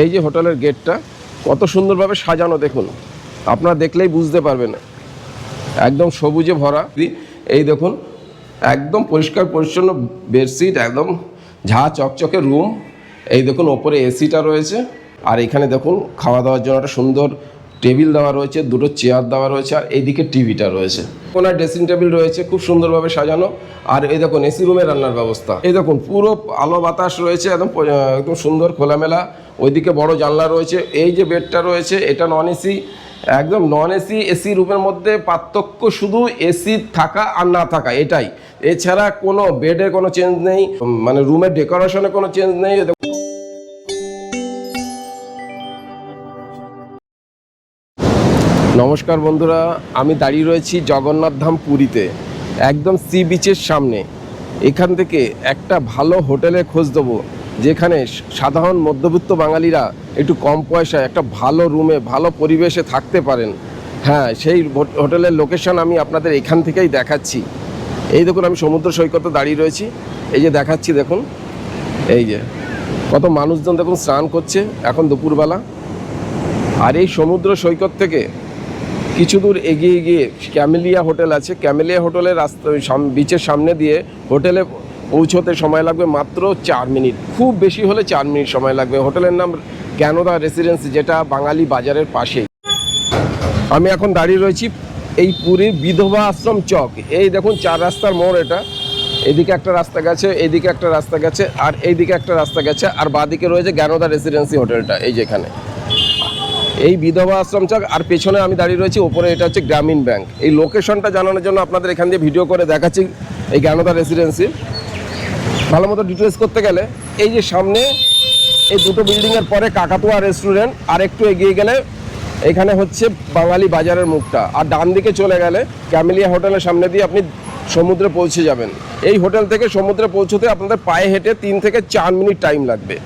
এই যে হোটেলের গেটটা, কত সুন্দরভাবে সাজানো দেখুন। আপনারা দেখলেই বুঝতে পারবেন। একদম সবুজে ভরা। এই দেখুন, একদম পরিষ্কার পরিচ্ছন্ন বেডশিট, একদম ঝা চকচকে রুম। এই দেখুন, ওপরে এসিটা রয়েছে। আর এখানে দেখুন, খাওয়া দাওয়ার জন্য একটা সুন্দর টেবিল দেওয়া রয়েছে, দুটো চেয়ার দেওয়া রয়েছে, আর এইদিকে টিভিটা রয়েছে। ওনার ড্রেসিং টেবিল রয়েছে, খুব সুন্দরভাবে সাজানো। আর এই দেখুন, এসি রুমে রান্নার ব্যবস্থা। এই দেখুন, পুরো আলো বাতাস রয়েছে, একদম একদম সুন্দর খোলামেলা। ওইদিকে বড় জানলা রয়েছে, এই যে বেডটা রয়েছে, এটা নন এসি একদম নন এসি এসি রুমের মধ্যে পার্থক্য শুধু এসি থাকা আর না থাকা, এটাই। এছাড়া কোনো বেডের কোনো চেঞ্জ নেই মানে রুমের ডেকোরেশনে কোনো চেঞ্জ নেই। নমস্কার বন্ধুরা, আমি দাঁড়িয়ে রয়েছি জগন্নাথ ধাম পুরীতে, একদম সি বিচের সামনে। এখান থেকে একটা ভালো হোটেলে খোঁজ দেবো। যেখানে সাধারণ মধ্যবিত্ত বাঙালিরা একটু কম পয়সায় একটা ভালো রুমে, ভালো পরিবেশে থাকতে পারেন। হ্যাঁ সেই হোটেলের লোকেশন আমি আপনাদের এখান থেকেই দেখাচ্ছি। এই দেখুন, আমি সমুদ্র সৈকতে দাঁড়িয়ে রয়েছি। এই যে দেখাচ্ছি, দেখুন। এই যে, কত মানুষজন দেখুন স্নান করছে এখন দুপুরবেলা। আর এই সমুদ্র সৈকত থেকে কিছু দূর এগিয়ে গিয়ে ক্যামেলিয়া হোটেল আছে। ক্যামেলিয়া হোটেলের রাস্তা বিচের সামনে দিয়ে হোটেলে পৌঁছতে সময় লাগবে মাত্র চার মিনিট। খুব বেশি হলে চার মিনিট সময় লাগবে। হোটেলের নাম ক্যানোদা রেসিডেন্সি, যেটা বাঙালি বাজারের পাশেই। আমি এখন দাঁড়িয়ে রয়েছি এই পুরীর বিধবা আশ্রম চক। এই দেখুন, চার রাস্তার মোড় এটা। এদিকে একটা রাস্তা গেছে, এদিকে একটা রাস্তা গেছে, আর এইদিকে একটা রাস্তা গেছে, আর বাদিকে রয়েছে জ্ঞানদা রেসিডেন্সি হোটেলটা, এই যেখানে। এই বিধবা আশ্রম চক, আর পেছনে আমি দাঁড়িয়ে রয়েছি, ওপরে এটা হচ্ছে গ্রামীণ ব্যাংক। এই লোকেশনটা জানানোর জন্য আপনাদের এখান দিয়ে ভিডিও করে দেখাচ্ছি এই জ্ঞানদা রেসিডেন্সি। ভালো মতো ডিটেলস করতে গেলে এই যে সামনে এই দুটো বিল্ডিংয়ের পরে কাকাতুয়া রেস্টুরেন্ট আর একটু এগিয়ে গেলে এখানে হচ্ছে বাঙালি বাজারের মুখটা। আর ডান দিকে চলে গেলে ক্যামেলিয়া হোটেলের সামনে দিয়ে আপনি সমুদ্রে পৌঁছে যাবেন। এই হোটেল থেকে সমুদ্রে পৌঁছতে আপনাদের পায়ে হেঁটে তিন থেকে চার মিনিট টাইম লাগবে।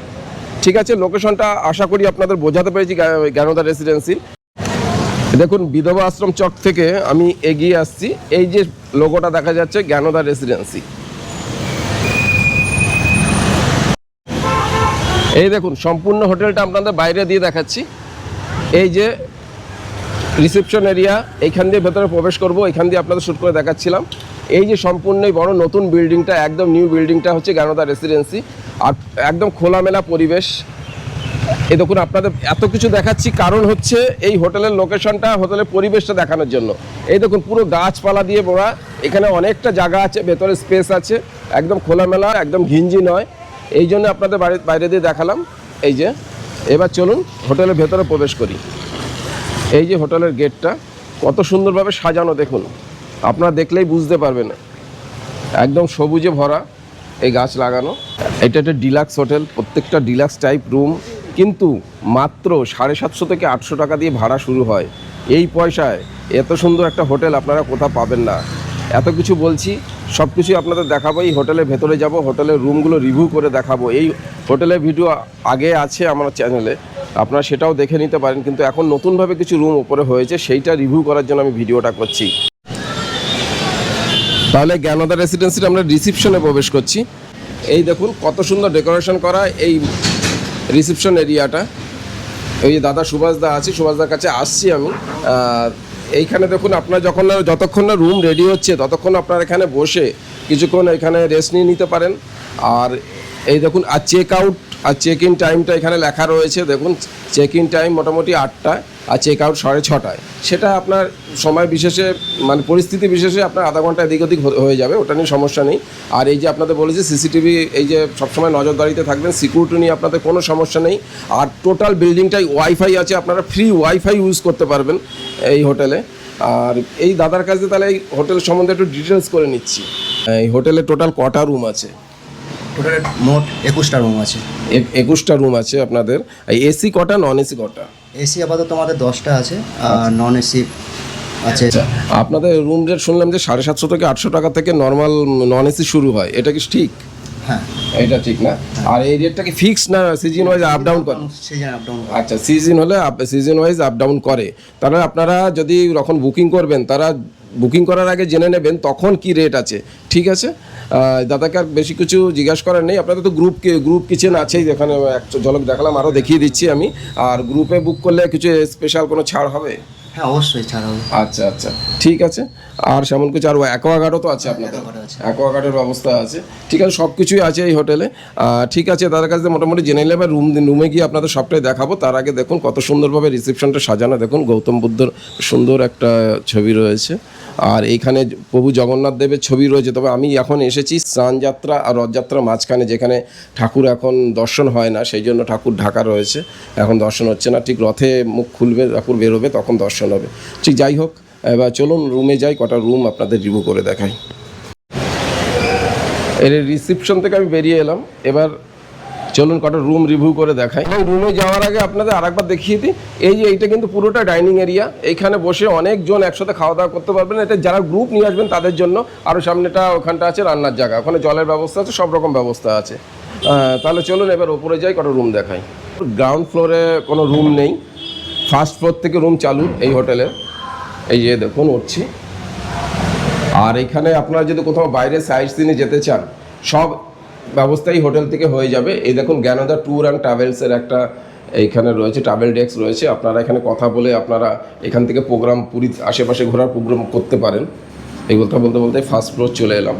ঠিক আছে? লোকেশনটা আশা করি আপনাদের বোঝাতে পেরেছি জ্ঞানদা রেসিডেন্সি দেখুন, বিধবা আশ্রম চক থেকে আমি এগিয়ে আসছি। এই যে লোগোটা দেখা যাচ্ছে জ্ঞানদা রেসিডেন্সি এই দেখুন, সম্পূর্ণ হোটেলটা আপনাদের বাইরে দিয়ে দেখাচ্ছি। এই যে রিসেপশন এরিয়া, এইখান দিয়ে ভেতরে প্রবেশ করব এখান দিয়ে আপনাদের শ্যুট করে দেখাচ্ছিলাম। এই যে সম্পূর্ণই বড় নতুন বিল্ডিংটা, একদম নিউ বিল্ডিংটা হচ্ছে জ্ঞানদা রেসিডেন্সি। আর একদম খোলামেলা পরিবেশ। এই দেখুন, আপনাদের এত কিছু দেখাচ্ছি, কারণ হচ্ছে এই হোটেলের লোকেশনটা, হোটেলের পরিবেশটা দেখানোর জন্য। এই দেখুন, পুরো গাছপালা দিয়ে মোড়া এখানে অনেকটা জায়গা আছে, ভেতরে স্পেস আছে, একদম খোলামেলা, একদম ঘিঞ্জি নয়। এই জন্য আপনাদের বাইরে বাইরে দিয়ে দেখালাম। এই যে, এবার চলুন হোটেলের ভেতরে প্রবেশ করি। এই যে হোটেলের গেটটা, কত সুন্দরভাবে সাজানো দেখুন। আপনারা দেখলেই বুঝতে পারবেন। একদম সবুজে ভরা এই গাছ লাগানো। এটা একটা ডিলাক্স হোটেল, প্রত্যেকটা ডিলাক্স টাইপ রুম। কিন্তু মাত্র সাড়ে সাতশো থেকে আটশো টাকা দিয়ে ভাড়া শুরু হয়। এই পয়সায় এত সুন্দর একটা হোটেল আপনারা কোথাও পাবেন না। এত কিছু বলছি সব কিছুই আপনাদের দেখাবো, এই হোটেলের ভেতরে যাব, হোটেলের রুমগুলো রিভিউ করে দেখাবো। এই হোটেলের ভিডিও আগে আছে আমার চ্যানেলে আপনারা সেটাও দেখে নিতে পারেন, কিন্তু এখন নতুনভাবে কিছু রুম ওপরে হয়েছে, সেইটা রিভিউ করার জন্য আমি ভিডিওটা করছি। তাহলে জ্ঞানদা রেসিডেন্সির আমরা রিসিপশনে প্রবেশ করছি। এই দেখুন, কত সুন্দর ডেকোরেশন করা এই রিসিপশন এরিয়াটা এই দাদা সুভাষ দা আছে সুভাষ দার কাছে আসছি আমি। এইখানে দেখুন, আপনার যখন যতক্ষণ না রুম রেডি হচ্ছে, ততক্ষণ আপনার এখানে বসে কিছুক্ষণ এখানে রেস্ট নিয়ে নিতে পারেন। আর এই দেখুন, আর চেক আউট আর চেক ইন টাইমটা এখানে লেখা রয়েছে। দেখুন চেক ইন টাইম মোটামুটি আটটা আর চেক আউট সাড়ে ছটায়। সেটা আপনার সময় বিশেষে মানে পরিস্থিতি বিশেষে আপনার আধা ঘণ্টা এদিক ওদিক হয়ে যাবে, ওটা নিয়ে সমস্যা নেই। আর এই যে আপনাদের বলেছি সিসিটিভি এই যে সবসময় নজরদারিতে থাকবেন সিকিউরিটি নিয়ে আপনাদের কোনো সমস্যা নেই। আর টোটাল বিল্ডিংটাই ওয়াইফাই আছে, আপনারা ফ্রি ওয়াইফাই ইউজ করতে পারবেন এই হোটেলে আর এই দাদার কাছে তাহলে এই হোটেল সম্বন্ধে একটু ডিটেলস করে নিচ্ছি। এই হোটেলে টোটাল কটা রুম আছে? টোটাল মোট একুশটা রুম আছে। একুশটা রুম আছে আপনাদের। এসি কটা নন এসি কটা? এসি আপাতত আমাদের দশটা আছে আর নন এসি আছে আপনাদের রুম রেট শুনলাম যে সাড়ে সাতশো থেকে আটশো টাকা থেকে নর্মাল নন এসি শুরু হয়। এটা কি ঠিক? হ্যাঁ। এটা ঠিক না? আর এই রেটটা কি ফিক্স না সিজন ওয়াইজ আপ ডাউন করে? সিজন আপ ডাউন আচ্ছা সিজন হলে সিজন ওয়াইজ আপ ডাউন করে। তাহলে আপনারা যদি যখন বুকিং করবেন তারা বুকিং করার আগে জেনে নেবেন তখন কি রেট আছে, ঠিক আছে? দাদাকে আর বেশি কিছু জিজ্ঞাসা করার নেই, আপনাদের তো গ্রুপ গ্রুপ কিচেন আছেই, যেখানে এক ঝলক দেখালাম আরও দেখিয়ে দিচ্ছি আমি। আর গ্রুপে বুক করলে কিছু স্পেশাল কোনো ছাড় হবে? হ্যাঁ অবশ্যই ছাড়। আচ্ছা আচ্ছা। ঠিক আছে। আর সেমন কিছু আর অ্যাকোয়াগার্ডও তো আছে আপনাদের? অ্যাকোয়াগার্ডের ব্যবস্থা আছে। ঠিক আছে সব কিছুই আছে এই হোটেলে। ঠিক আছে তাদের কাছে মোটামুটি জেনে নিলাম রুম রুমে গিয়ে আপনাদের সবটাই দেখাবো। তার আগে দেখুন কত সুন্দরভাবে রিসেপশনটা সাজানো। দেখুন গৌতম বুদ্ধর সুন্দর একটা ছবি রয়েছে। আর এইখানে প্রভু জগন্নাথ দেবের ছবি রয়েছে। তবে আমি এখন এসেছি স্নানযাত্রা আর রথযাত্রার মাঝখানে, যেখানে ঠাকুর এখন দর্শন হয় না, সেই জন্য ঠাকুর ঢাকা রয়েছে। এখন দর্শন হচ্ছে না, ঠিক রথে মুখ খুলবে, ঠাকুর বেরোবে, তখন দর্শন হবে। ঠিক যাই হোক, এবার চলুন রুমে যাই, কটা রুম আপনাদের রিভিউ করে দেখাই। এর রিসিপশন থেকে আমি বেরিয়ে এলাম। এবার চলুন কটা রুম রিভিউ করে দেখাই। এবং রুমে যাওয়ার আগে আপনাদের আরেকবার দেখিয়ে দিই, এই যে এইটা কিন্তু পুরোটা ডাইনিং এরিয়া এইখানে বসে অনেকজন একসাথে খাওয়া দাওয়া করতে পারবেন। এটা যারা গ্রুপ নিয়ে আসবেন তাদের জন্য আরও সামনেটা ওখানটা আছে রান্নার জায়গা, ওখানে জলের ব্যবস্থা আছে, সব রকম ব্যবস্থা আছে। তাহলে চলুন এবার ওপরে যাই, কটা রুম দেখাই। গ্রাউন্ড ফ্লোরে কোনো রুম নেই। ফার্স্ট ফ্লোর থেকে রুম চালু এই হোটেলে এই যে দেখুন, উঠছি। আর এখানে আপনারা যদি কোথাও বাইরে সাইড সিনে যেতে চান, সব ব্যবস্থাই হোটেল থেকে হয়ে যাবে। এই দেখুন, জ্ঞানদা ট্যুর অ্যান্ড ট্রাভেলসের একটা এইখানে রয়েছে, ট্রাভেল ডেস্ক রয়েছে। আপনারা এখানে কথা বলে আপনারা এখান থেকে প্রোগ্রাম পুরী আশেপাশে ঘোরার প্রোগ্রাম করতে পারেন। এই কথা বলতে বলতে ফার্স্ট ফ্লোর চলে এলাম।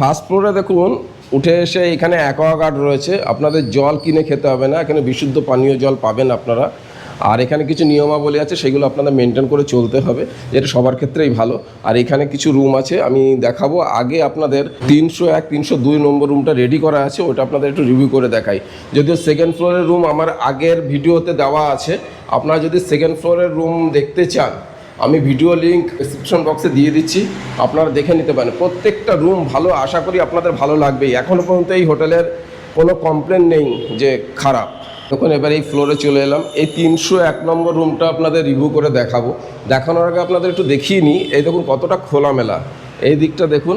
ফার্স্ট ফ্লোরে দেখুন, উঠে এসে এখানে অ্যাকোয়াগার্ড রয়েছে। আপনাদের জল কিনে খেতে হবে না, এখানে বিশুদ্ধ পানীয় জল পাবেন আপনারা। আর এখানে কিছু নিয়মাবলী আছে, সেগুলো আপনাদের মেনটেন করে চলতে হবে, যেটা সবার ক্ষেত্রেই ভালো। আর এখানে কিছু রুম আছে, আমি দেখাবো। আগে আপনাদের তিনশো এক, তিনশো দুই নম্বর রুমটা রেডি করা আছে, ওটা আপনাদের একটু রিভিউ করে দেখাই। যদিও সেকেন্ড ফ্লোরের রুম আমার আগের ভিডিওতে দেওয়া আছে, আপনারা যদি সেকেন্ড ফ্লোরের রুম দেখতে চান, আমি ভিডিও লিঙ্ক ডিসক্রিপশন বক্সে দিয়ে দিচ্ছি, আপনারা দেখে নিতে পারেন। প্রত্যেকটা রুম ভালো, আশা করি আপনাদের ভালো লাগবেই। এখনও পর্যন্ত এই হোটেলের কোনো কমপ্লেন নেই যে খারাপ। তখন এবার এই ফ্লোরে চলে এলাম। এই তিনশো এক নম্বর রুমটা আপনাদের রিভিউ করে দেখাবো। দেখানোর আগে আপনাদের একটু দেখিয়ে নিই, এই দেখুন কতটা খোলামেলা। এই দিকটা দেখুন,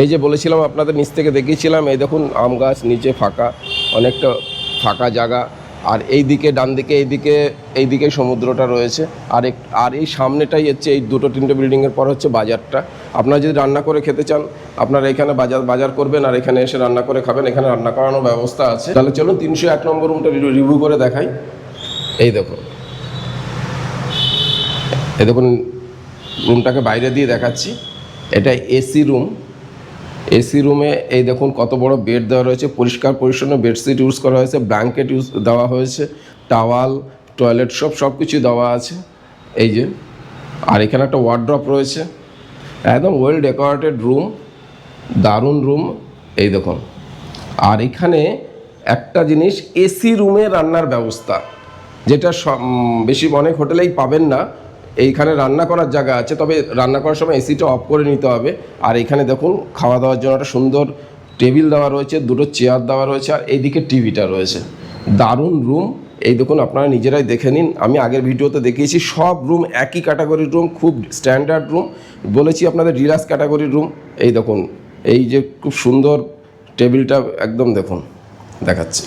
এই যে বলেছিলাম আপনাদের নিচ থেকে দেখিয়েছিলাম, এই দেখুন আম গাছ নিচে ফাঁকা, অনেকটা ফাঁকা জায়গা। আর এই দিকে ডান দিকে এই দিকে এই দিকে সমুদ্রটা রয়েছে। আর এক, আর এই সামনেটাই হচ্ছে এই দুটো, তিনটে বিল্ডিংয়ের পর হচ্ছে বাজারটা। আপনারা যদি রান্না করে খেতে চান, আপনারা এখানে বাজার বাজার করবেন আর এখানে এসে রান্না করে খাবেন। এখানে রান্না করানোর ব্যবস্থা আছে। তাহলে চলুন তিনশো এক নম্বর রুমটা রিভিউ করে দেখাই। এই দেখুন। এই দেখুন, রুমটাকে বাইরে দিয়ে দেখাচ্ছি। এটা এসি রুম। এসি রুমে, এই দেখুন কত বড় বেড দেওয়া রয়েছে, পরিষ্কার পরিচ্ছন্ন বেডশিট ইউজ করা হয়েছে, ব্ল্যাঙ্কেট ইউজ দেওয়া হয়েছে, টাওয়াল, টয়লেট সব সব কিছু দেওয়া আছে, এই যে, আর এখানে একটা ওয়ার্ড্রপ রয়েছে, একদম ওয়েল ডেকোরেটেড রুম দারুণ রুম এই দেখুন, আর এখানে একটা জিনিস, এসি রুমে রান্নার ব্যবস্থা, যেটা সব- বেশি অনেক হোটেলেই পাবেন না এইখানে রান্না করার জায়গা আছে, তবে রান্না করার সময় এসিটা অফ করে নিতে হবে। আর এখানে দেখুন, খাওয়া দাওয়ার জন্য একটা সুন্দর টেবিল দেওয়া রয়েছে, দুটো চেয়ার দেওয়া রয়েছে, আর এইদিকে টিভিটা রয়েছে। দারুণ রুম এই দেখুন, আপনারা নিজেরাই দেখে নিন। আমি আগের ভিডিওতে দেখিয়েছি, সব রুম একই ক্যাটাগরির রুম খুব স্ট্যান্ডার্ড রুম বলেছি আপনাদের রিলাক্স ক্যাটাগরির রুম এই দেখুন, এই যে খুব সুন্দর টেবিলটা একদম দেখুন, দেখাচ্ছি।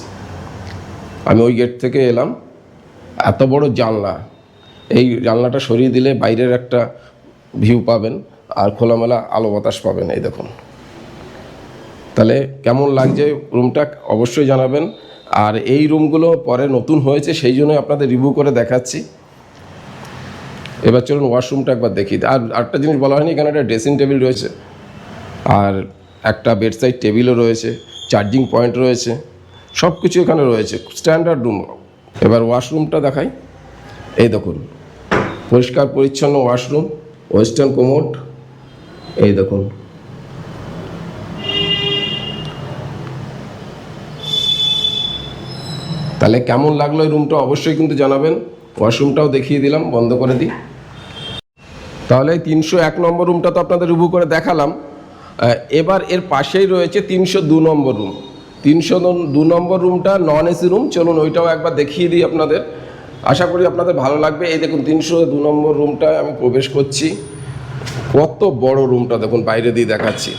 আমি ওই গেট থেকে এলাম, এত বড় জানলা। এই জানলাটা সরিয়ে দিলে বাইরের একটা ভিউ পাবেন আর খোলামেলা আলো বাতাস পাবেন, এই দেখুন। তাহলে কেমন লাগছে রুমটা অবশ্যই জানাবেন। আর এই রুমগুলো পরে নতুন হয়েছে, সেই জন্য আপনাদের রিভিউ করে দেখাচ্ছি। এবার চলুন ওয়াশরুমটা একবার দেখি। আর আরেকটা জিনিস বলা হয়নি, এখানে একটা ড্রেসিং টেবিল রয়েছে। আর একটা বেডসাইড টেবিলও রয়েছে চার্জিং পয়েন্ট রয়েছে সব কিছু এখানে রয়েছে স্ট্যান্ডার্ড রুম এবার ওয়াশরুমটা দেখাই। এই দেখুন, পরিষ্কার, পরিচ্ছন্ন ওয়াশরুম ওয়েস্টার্ন কোমোড এই দেখুন। তাহলে কেমন লাগল এই রুমটা অবশ্যই কিন্তু জানাবেন। ওয়াশরুমটাও দেখিয়ে দিলাম, বন্ধ করে দিই। তাহলে তিনশো এক নম্বর রুমটা তো আপনাদের রিভিউ করে দেখালাম। এবার এর পাশেই রয়েছে তিনশো দু নম্বর রুম তিনশো দু নম্বর রুমটা নন এসি রুম চলুন ওইটাও একবার দেখিয়ে দিই আপনাদের। আশা করি আপনাদের ভালো লাগবে। এই দেখুন, তিনশো দু নম্বর রুমটায় আমি প্রবেশ করছি। কত বড় রুমটা দেখুন, বাইরে দিয়ে দেখাচ্ছি।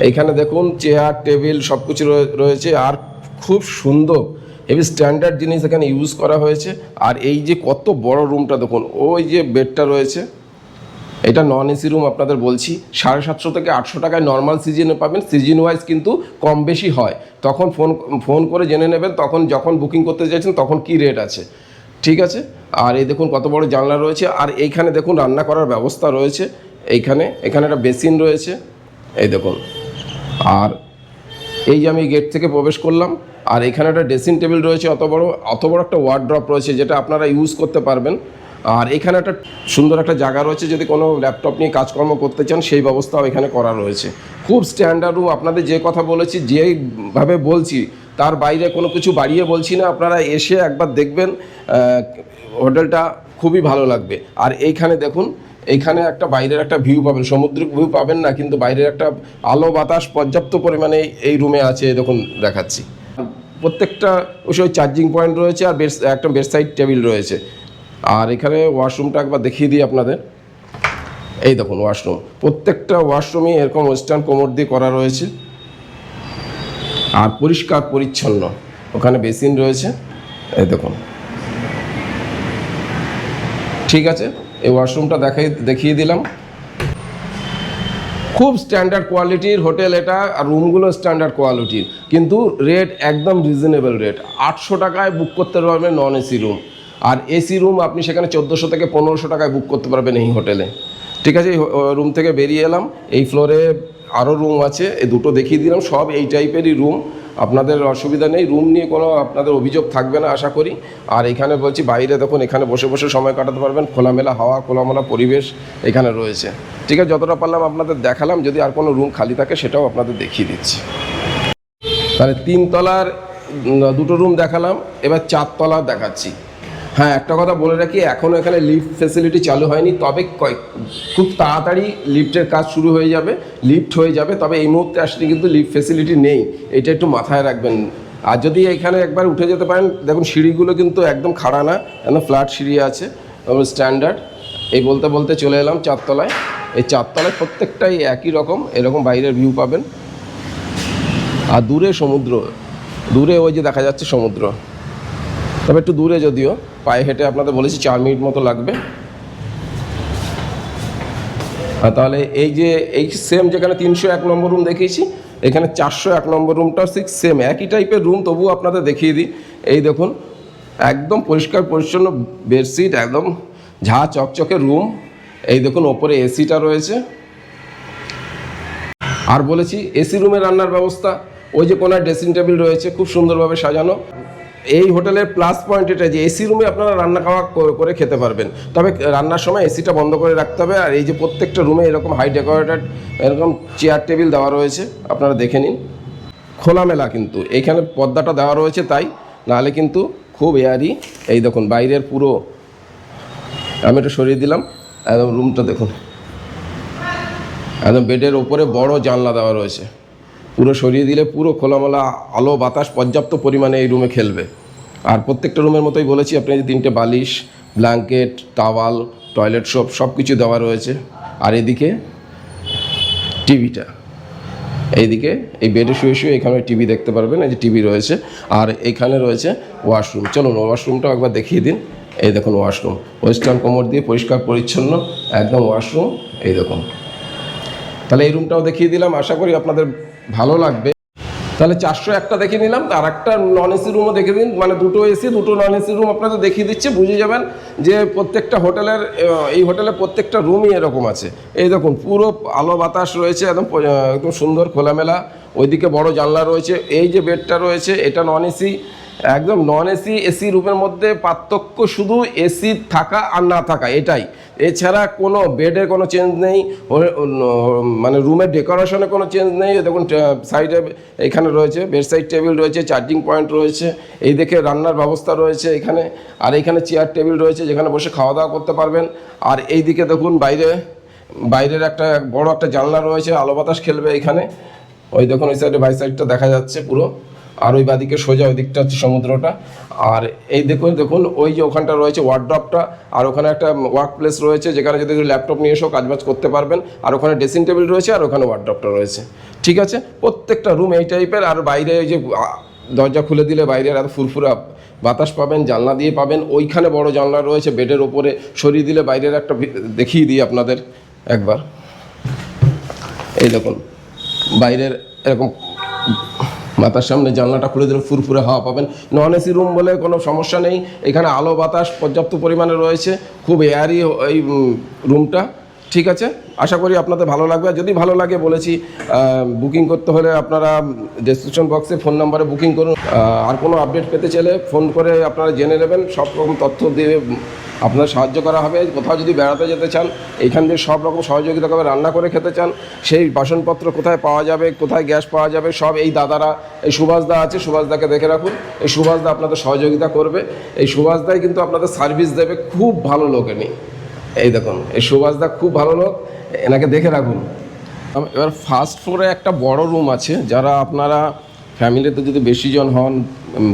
এইখানে দেখুন, চেয়ার, টেবিল সব কিছু রয়ে- রয়েছে। আর খুব সুন্দর, হেভি স্ট্যান্ডার্ড জিনিস এখানে ইউজ করা হয়েছে। আর এই যে কত বড় রুমটা দেখুন, ওই যে বেডটা রয়েছে। এটা নন এসি রুম আপনাদের বলছি। সাড়ে সাতশো থেকে আটশো টাকায় নর্মাল সিজনে পাবেন। সিজন ওয়াইজ কিন্তু কম বেশি হয়। তখন ফোন ফোন করে জেনে নেবেন, তখন যখন বুকিং করতে চাইছেন, তখন কি রেট আছে? ঠিক আছে? আর এই দেখুন কত বড় জানলা রয়েছে। আর এইখানে দেখুন রান্না করার ব্যবস্থা রয়েছে। এইখানে, এখানে একটা বেসিন রয়েছে। এই দেখুন। আর এই যে আমি গেট থেকে প্রবেশ করলাম, আর এখানে একটা ড্রেসিং টেবিল রয়েছে অত বড় অত বড় একটা ওয়ার্ড্রপ রয়েছে, যেটা আপনারা ইউজ করতে পারবেন। আর এখানে একটা সুন্দর একটা জায়গা রয়েছে, যদি কোনো ল্যাপটপ নিয়ে কাজকর্ম করতে চান, সেই ব্যবস্থাও এখানে করা রয়েছে। খুব স্ট্যান্ডার্ড রুম আপনাদের যে কথা বলেছি, যেভাবে বলছি, তার বাইরে কোনো কিছু বাড়িয়ে বলছি না, আপনারা এসে একবার দেখবেন হোটেলটা খুবই ভালো লাগবে। আর এইখানে দেখুন, এইখানে একটা বাইরের একটা ভিউ পাবেন, সমুদ্রিক ভিউ পাবেন না, কিন্তু বাইরের একটা আলো বাতাস পর্যাপ্ত পরিমাণে এই রুমে আছে, দেখুন, দেখাচ্ছি। প্রত্যেকটা ওই চার্জিং পয়েন্ট রয়েছে, আর বেড একটা বেডসাইড টেবিল রয়েছে। আর এখানে ওয়াশরুমটা একবার দেখিয়ে দিই আপনাদের। এই দেখুন, ওয়াশরুম। প্রত্যেকটা ওয়াশরুমই এরকম ওয়েস্টার্ন কোমর দিয়ে করা রয়েছে। আর পরিষ্কার, পরিচ্ছন্ন। ওখানে বেসিন রয়েছে। এই দেখুন। ঠিক আছে, এই ওয়াশরুমটা দেখাই, দেখিয়ে দিলাম। খুব স্ট্যান্ডার্ড কোয়ালিটির হোটেল এটা, আর রুমগুলো স্ট্যান্ডার্ড কোয়ালিটির। কিন্তু রেট একদম রিজনেবল রেট। আটশো টাকায় বুক করতে পারবেন নন এসি রুম আর এসি রুম আপনি সেখানে চোদ্দোশো থেকে পনেরোশো টাকায় বুক করতে পারবেন এই হোটেলে। ঠিক আছে? রুম থেকে বেরিয়ে এলাম। এই ফ্লোরে আরও রুম আছে। এই দুটো দেখিয়ে দিলাম। সব এই টাইপেরই রুম আপনাদের অসুবিধা নেই। রুম নিয়ে কোনো আপনাদের অভিযোগ থাকবে না, আশা করি। আর এখানে বলছি, বাইরে দেখুন, এখানে বসে বসে সময় কাটাতে পারবেন। খোলামেলা হাওয়া, খোলামেলা পরিবেশ এখানে রয়েছে। ঠিক আছে? যতটা পারলাম আপনাদের দেখালাম। যদি আর কোনো রুম খালি থাকে, সেটাও আপনাদের দেখিয়ে দিচ্ছি। তাহলে তিনতলার দুটো রুম দেখালাম। এবার চারতলা দেখাচ্ছি। হ্যাঁ একটা কথা বলে রাখি এখনও এখানে লিফট ফেসিলিটি চালু হয়নি, তবে কয়েক খুব তাড়াতাড়ি লিফটের কাজ শুরু হয়ে যাবে লিফট হয়ে যাবে, তবে এই মুহূর্তে আসলে কিন্তু লিফট ফেসিলিটি নেই, এটা একটু মাথায় রাখবেন। আর যদি এখানে একবার উঠে যেতে পারেন, দেখুন সিঁড়িগুলো কিন্তু একদম খাড়া না একদম ফ্ল্যাট সিঁড়ি আছে স্ট্যান্ডার্ড এই বলতে বলতে চলে এলাম চারতলায়, এই চারতলায় প্রত্যেকটাই একই রকম, এরকম বাইরের ভিউ পাবেন। আর দূরে সমুদ্র, দূরে ওই যে দেখা যাচ্ছে সমুদ্র। তবে একটু দূরে যদিও, পায়ে হেঁটে আপনাদের বলেছি চার মিনিট মতো লাগবে। আর তাহলে এই যে, এই সেম যেখানে তিনশো এক নম্বর রুম দেখিয়েছি, এখানে চারশো এক নম্বর রুমটাও ঠিক সেম একই টাইপের রুম তবুও আপনাদের দেখিয়ে দিই। এই দেখুন, একদম পরিষ্কার পরিচ্ছন্ন বেডশিট একদম ঝা চকচকে রুম এই দেখুন, ওপরে এসিটা রয়েছে। আর বলেছি এসি রুমে রান্নার ব্যবস্থা, ওই যে কোনার ড্রেসিং টেবিল রয়েছে, খুব সুন্দরভাবে সাজানো। এই হোটেলের প্লাস পয়েন্ট এটা যে এসি রুমে আপনারা রান্না খাওয়া করে খেতে পারবেন। তবে রান্নার সময় এসিটা বন্ধ করে রাখতে হবে। আর এই যে প্রত্যেকটা রুমে এরকম হাই ডেকোরেটেড এরকম চেয়ার টেবিল দেওয়া রয়েছে। আপনারা দেখে নিন। খোলামেলা কিন্তু। এইখানে পর্দাটা দেওয়া রয়েছে তাই। নাহলে কিন্তু খুব এয়ারি এই দেখুন, বাইরের পুরো, আমি একটু সরিয়ে দিলাম। একদম রুমটা দেখুন। একদম বেডের ওপরে বড় জানলা দেওয়া রয়েছে। পুরো সরিয়ে দিলে পুরো খোলামেলা আলো বাতাস পর্যাপ্ত পরিমাণে এই রুমে খেলবে। আর প্রত্যেকটা রুমের মতোই বলেছি আপনি যে তিনটে বালিশ, ব্ল্যাঙ্কেট, টাওয়াল, টয়লেট সোপ সব কিছু দেওয়া রয়েছে। আর এদিকে টিভিটা। এইদিকে এই বেডে শুয়ে শুয়ে এখানে টিভি দেখতে পারবেন, এই যে টিভি রয়েছে। আর এখানে রয়েছে ওয়াশরুম। চলুন ওয়াশরুমটাও একবার দেখিয়ে দিন। এই দেখুন ওয়াশরুম। ওয়েস্টার্ন কোমর দিয়ে পরিষ্কার, পরিচ্ছন্ন, একদম ওয়াশরুম। এই দেখুন। তাহলে এই রুমটাও দেখিয়ে দিলাম। আশা করি আপনাদের ভালো লাগবে। তাহলে চারশো একটা দেখে নিলাম, আর একটা নন এসি রুমও দেখে দিন। মানে দুটো এসি দুটো নন এসি রুম আপনাদের দেখিয়ে দিচ্ছে, বুঝে যাবেন যে প্রত্যেকটা হোটেলের এই হোটেলের প্রত্যেকটা রুমই এরকম আছে। এই দেখুন, পুরো আলো বাতাস রয়েছে, একদম একদম সুন্দর খোলামেলা। ওইদিকে বড় জানলা রয়েছে, এই যে বেডটা রয়েছে, এটা নন এসি একদম নন এসি এসি রুমের মধ্যে পার্থক্য শুধু এসি থাকা আর না থাকা, এটাই। এছাড়া কোনো বেডে কোনো চেঞ্জ নেই মানে রুমের ডেকোরেশনে কোনো চেঞ্জ নেই। দেখুন সাইডে এখানে রয়েছে বেড সাইড টেবিল রয়েছে চার্জিং পয়েন্ট রয়েছে, এই দেখে রান্নার ব্যবস্থা রয়েছে এখানে। আর এখানে চেয়ার টেবিল রয়েছে, যেখানে বসে খাওয়া দাওয়া করতে পারবেন। আর এই দিকে দেখুন, বাইরে, বাইরের একটা বড় একটা জানলা রয়েছে, আলো বাতাস খেলবে এখানে। ওই দেখুন, ওই সাইডে বাই সাইডটা দেখা যাচ্ছে পুরো। আর ওই বাদিকে সোজা ওই দিকটা হচ্ছে সমুদ্রটা। আর এই দেখুন দেখুন, ওই যে ওখানটা রয়েছে ওয়ার্ড্রপটা আর ওখানে একটা ওয়ার্ক প্লেস রয়েছে যেখানে যদি ল্যাপটপ নিয়ে এসেও কাজবাজ করতে পারবেন। আর ওখানে ড্রেসিং টেবিল রয়েছে, আর ওখানে ওয়ার্ড্রপটা রয়েছে। ঠিক আছে? প্রত্যেকটা রুম এই টাইপের আর বাইরে ওই যে দরজা খুলে দিলে বাইরের এত ফুরফুরা বাতাস পাবেন, জানলা দিয়ে পাবেন। ওইখানে বড় জানলা রয়েছে, বেডের ওপরে সরিয়ে দিলে বাইরের একটা দেখিয়ে দিই আপনাদের একবার। এই দেখুন, বাইরের এরকম মাথার সামনে জানলাটা খুলে দিলে ফুরফুরে হাওয়া পাবেন। নন এসি রুম বলে কোনো সমস্যা নেই। এখানে আলো, বাতাস পর্যাপ্ত পরিমাণে রয়েছে। খুব এয়ারি এই রুমটা ঠিক আছে? আশা করি আপনাদের ভালো লাগবে। আর যদি ভালো লাগে বলেছি বুকিং করতে হলে আপনারা ডেসক্রিপশন বক্সে ফোন নাম্বারে বুকিং করুন। আর কোনো আপডেট পেতে চাইলে ফোন করে আপনারা জেনে নেবেন। সব রকম তথ্য দিয়ে আপনার সাহায্য করা হবে। কোথাও যদি বেড়াতে যেতে চান এইখান দিয়ে সব রকম সহযোগিতা করবে রান্না করে খেতে চান, সেই বাসনপত্র কোথায় পাওয়া যাবে, কোথায় গ্যাস পাওয়া যাবে, সব এই দাদারা, এই সুভাষদা আছে সুভাষদাকে দেখে রাখুন। এই সুভাষদা আপনাদের সহযোগিতা করবে। এই সুভাষদাই কিন্তু আপনাদের সার্ভিস দেবে খুব ভালো লোক এনি এই দেখুন, এই সুভাষদা খুব ভালো লোক, এনাকে দেখে রাখুন। এবার ফার্স্ট ফ্লোরে একটা বড় রুম আছে, যারা আপনারা ফ্যামিলিতে যদি বেশি জন হন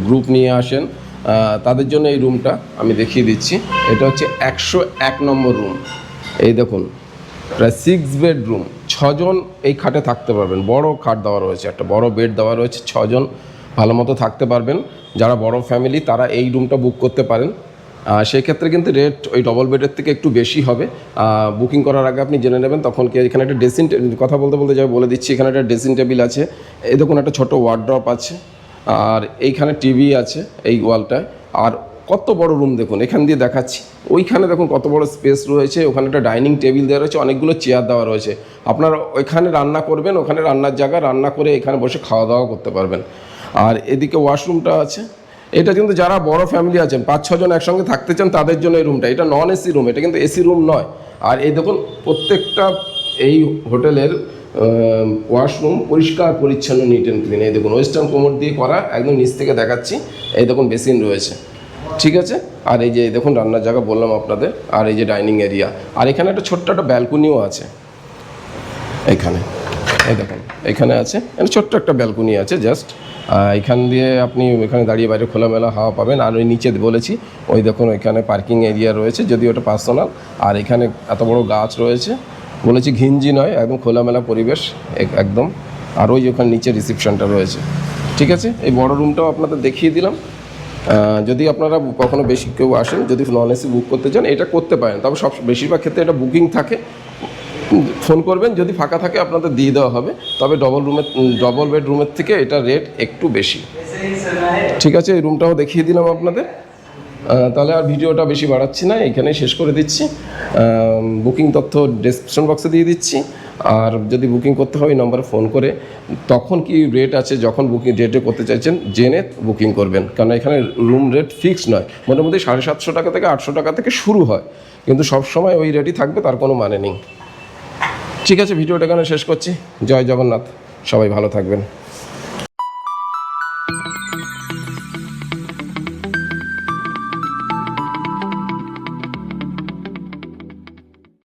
গ্রুপ নিয়ে আসেন তাদের জন্য এই রুমটা আমি দেখিয়ে দিচ্ছি। এটা হচ্ছে একশো এক নম্বর রুম এই দেখুন প্রায় সিক্স বেডরুম ছজন এই খাটে থাকতে পারবেন। বড় খাট দেওয়া রয়েছে একটা বড় বেড দেওয়া রয়েছে। ছজন ভালো মতো থাকতে পারবেন। যারা বড় ফ্যামিলি তারা এই রুমটা বুক করতে পারেন। আহ, সেই ক্ষেত্রে কিন্তু রেট ওই ডবল বেডের থেকে একটু বেশি হবে। বুকিং করার আগে আপনি জেনে নেবেন তখন কি এখানে একটা ড্রেসিং কথা বলতে বলতে যাবে বলে দিচ্ছি এখানে একটা ড্রেসিং টেবিল আছে। এই দেখুন একটা ছোটো ওয়ার্ড্রপ আছে। আর এইখানে টিভি আছে এই ওয়ালটায়। আর কত বড় রুম দেখুন, এখান দিয়ে দেখাচ্ছি। ওইখানে দেখুন কত বড় স্পেস রয়েছে, ওখানে একটা ডাইনিং টেবিল দেওয়া রয়েছে, অনেকগুলো চেয়ার দেওয়া রয়েছে। আপনারা ওইখানে রান্না করবেন, ওখানে রান্নার জায়গা, রান্না করে এখানে বসে খাওয়া দাওয়া করতে পারবেন। আর এদিকে ওয়াশরুমটা আছে। এটা কিন্তু যারা বড় ফ্যামিলি আছেন, পাঁচ ছজন একসঙ্গে থাকতে চান, তাদের জন্য এই রুমটা এটা নন এসি রুম এটা কিন্তু এসি রুম নয়। আর এই দেখুন, প্রত্যেকটা এই হোটেলের ওয়াশরুম পরিষ্কার, পরিচ্ছন্ন নিট অ্যান্ড ক্লিন এই দেখুন ওয়েস্টার্ন কোমর দিয়ে করা, একদম নিচ থেকে দেখাচ্ছি। এই দেখুন বেসিন রয়েছে। ঠিক আছে? আর এই যে দেখুন, রান্নার জায়গা বললাম আপনাদের। আর এই যে ডাইনিং এরিয়া আর এখানে একটা ছোট্ট একটা ব্যালকনিও আছে। এখানে। এই দেখুন, এখানে আছে। ছোট্ট একটা ব্যালকনি আছে জাস্ট এখান দিয়ে আপনি এখানে দাঁড়িয়ে বাইরে খোলামেলা হাওয়া পাবেন। আর ওই নিচে বলেছি, ওই দেখুন, এখানে পার্কিং এরিয়া রয়েছে যদি ওটা পার্সোনাল আর এখানে এত বড় গাছ রয়েছে। বলেছি ঘিঞ্জি নয়, একদম খোলামেলা পরিবেশ, এক- একদম। আর ওই ওখানে নিচে রিসেপশনটা রয়েছে। ঠিক আছে? এই বড় রুমটাও আপনাদের দেখিয়ে দিলাম। যদি আপনারা কখনো বেশি কেউ আসেন, যদি নন এসি বুক করতে চান, এটা করতে পারেন। তবে সব বেশিরভাগ ক্ষেত্রে এটা বুকিং থাকে। ফোন করবেন, যদি ফাঁকা থাকে আপনাদের দিয়ে দেওয়া হবে। তবে ডবল রুমের ডবল বেডরুমের থেকে এটা রেট একটু বেশি। ঠিক আছে? এই রুমটাও দেখিয়ে দিলাম আপনাদের। তাহলে আর ভিডিওটা বেশি বাড়াচ্ছি না, এখানে শেষ করে দিচ্ছি। বুকিং তথ্য ডেসক্রিপশন বক্সে দিয়ে দিচ্ছি। আর যদি বুকিং করতে হয় নম্বরে ফোন করে। তখন কি রেট আছে, যখন বুকিং রেটে করতে চাইছেন, জেনে বুকিং করবেন। কারণ এখানে রুম রেট ফিক্সড নয়। মোটামুটি সাড়ে সাতশো টাকা থেকে আটশো টাকা থেকে শুরু হয়। কিন্তু সব সময় ওই রেটই থাকবে, তার কোনো মানে নেই। ঠিক আছে, ভিডিওটা এখানে শেষ করছি। জয় জগন্নাথ। সবাই ভালো থাকবেন।